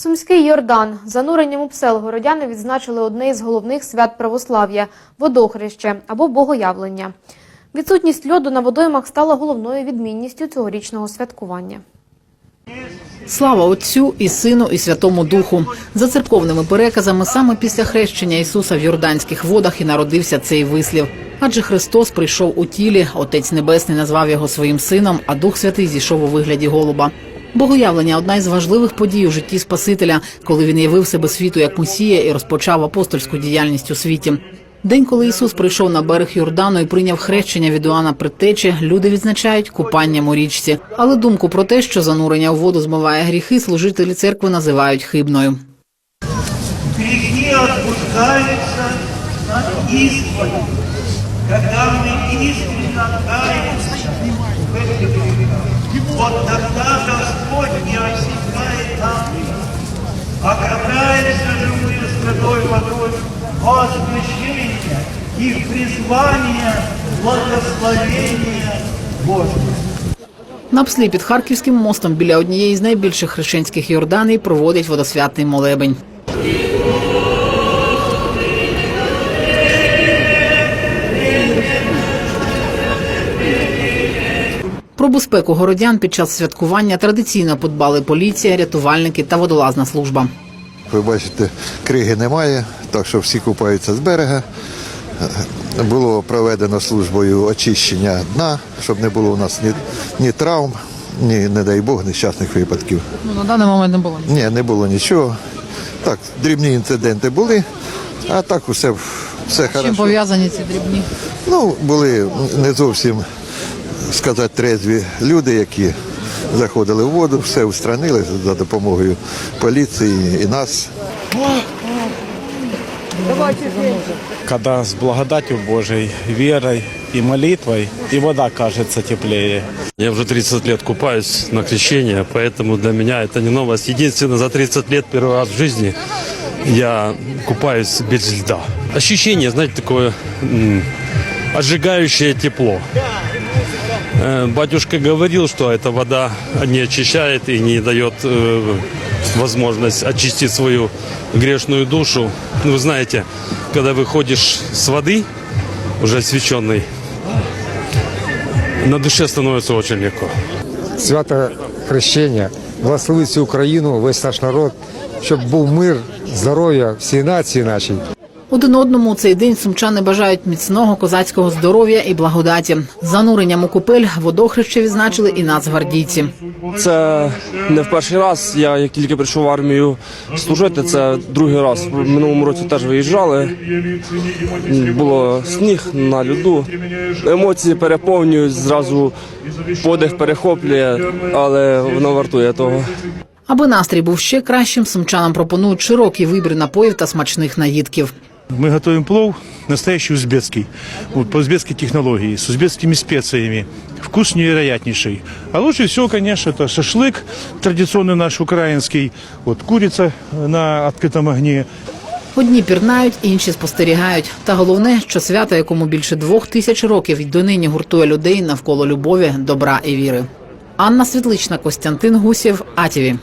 Сумський Йордан зануренням у псел городяни відзначили одне із головних свят православ'я водохреще або богоявлення. Відсутність льоду на водоймах стала головною відмінністю цьогорічного святкування. Слава Отцю і Сину і Святому Духу. За церковними переказами, саме після хрещення Ісуса в Йорданських водах і народився цей вислів. Адже Христос прийшов у тілі, Отець Небесний назвав його своїм сином, а Дух Святий зійшов у вигляді голуба. Богоявлення одна із важливих подій у житті Спасителя, коли він явив себе світу як Месія і розпочав апостольську діяльність у світі. День, коли Ісус прийшов на берег Йордану і прийняв хрещення від Іоанна Предтечі, люди відзначають купанням у річці. Але думку про те, що занурення у воду змиває гріхи, служителі церкви називають хибною. Грехи отпускаются от исповеди Когда мы искренне каемся в этих грехах, вот тогда Господь не осекает нам их. Окропляемся же мы святой водой во освящение и в призвание благословения Божьего. На пслі під Харківським мостом біля однієї з найбільших хрещенських Йорданій проводять водосвятний молебень. Про безпеку городян під час святкування традиційно подбали поліція, рятувальники та водолазна служба. Ви бачите, криги немає, так що всі купаються з берега. Було проведено службою очищення дна, щоб не було у нас ні, ні травм, ні, не дай Бог, нещасних випадків. Ну, на даний момент не було. нічого? Ні, не було нічого. Так, дрібні інциденти були, а так усе, все Чим хорошо. пов'язані ці дрібні? Ну, були не зовсім, сказати, трезві люди, які заходили в воду, все устранили за допомогою поліції і нас. когда с благодатью Божией, верой и молитвой, и вода кажется теплее. Я уже 30 лет купаюсь на крещение, поэтому для меня это не новость. Единственное, за 30 лет первый раз в жизни я купаюсь без льда. Ощущение, знаете, такое м, отжигающее тепло. Э, Батюшка говорил, что эта вода не очищает и не дает э, возможность очистить свою грешную душу. Ну, Вы знаете, когда выходишь с воды, уже освященной, на душе становится очень легко. свято хрещення, благослови всю Україну, весь наш народ, щоб був мир, здоров'я всій нації нашій. Один одному у цей день сумчани бажають міцного козацького здоров'я і благодаті. Зануренням у купель водохреще відзначили і нацгвардійці. Це не в перший раз. Я як тільки прийшов в армію служити, це другий раз. В минулому році теж виїжджали. Було сніг на льоду. Емоції переповнюють, зразу подих перехоплює, але воно вартує того. Аби настрій був ще кращим, сумчанам пропонують широкий вибір напоїв та смачних наїдків. Мы готовим плов настоящий узбекский, вот, по узбекской технологии, с узбекскими специями, вкус невероятнейший. А лучше всего, конечно, это шашлык традиционный наш украинский, вот курица на открытом огне, Одні пірнають, інші спостерігають. Та головне, що свято, якому більше двох тисяч років й донині гуртує людей навколо любові, добра і віри. Анна Світлична, Костянтин Гусєв, Атіві.